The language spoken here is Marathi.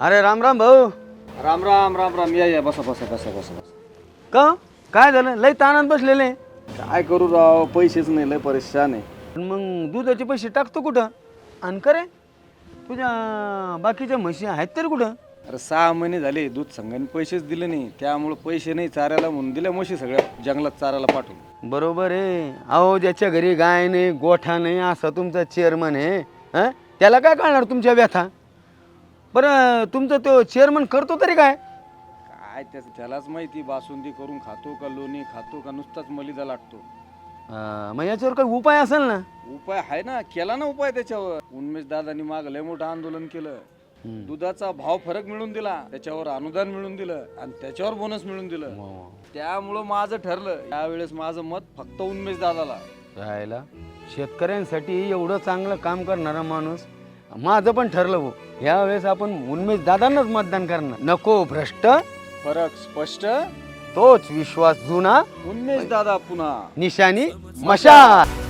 अरे राम राम भाऊ. राम राम राम राम. या या. बसा बसा बसा बसा बसा. का? काय झालं? लय ताणात बसलेले. काय करू राव? पैसेच नाही लय परेशान आहे. पण मग दुधाचे पैसे टाकतो कुठं? आणि करे तुझ्या बाकीच्या म्हशी आहेत तरी कुठं? अरे सहा महिने झाले दूध संघाने पैसेच दिले नाही. त्यामुळे पैसे नाही चारायला म्हणून दिल्या म्हशी सगळ्या जंगलात चारायला पाठवून. बरोबर आहे. अहो ज्याच्या घरी गाय नाही गोठा नाही असा तुमचा चेअरमन आहे हं? त्याला काय कळणार तुमच्या व्यथा? बरं तुमचं तो चेअरमन करतो तरी काय? काय त्याचं त्यालाच माहिती बासुंदी करून खातो का लोणी खातो का नुसताच मलिदा लागतो. अं, मग याच्यावर काही उपाय असेल ना? उपाय आहे ना केला ना उपाय त्याच्यावर. उन्मेष दादानी माग लय मोठं आंदोलन केलं. दुधाचा भाव फरक मिळून दिला त्याच्यावर अनुदान मिळून दिलं आणि त्याच्यावर बोनस मिळून दिलं. त्यामुळं माझं ठरलं. यावेळेस माझं मत फक्त उन्मेष दादाला. राहायला. शेतकऱ्यांसाठी एवढं चांगलं काम करणारा माणूस माझं पण ठरलं भाऊ. यावेळेस आपण उन्मेष दादांनाच मतदान करणार. नको भ्रष्ट. फरक स्पष्ट. तोच विश्वास जुना. उन्मेष दादा पुन्हा. निशाणी मशाल.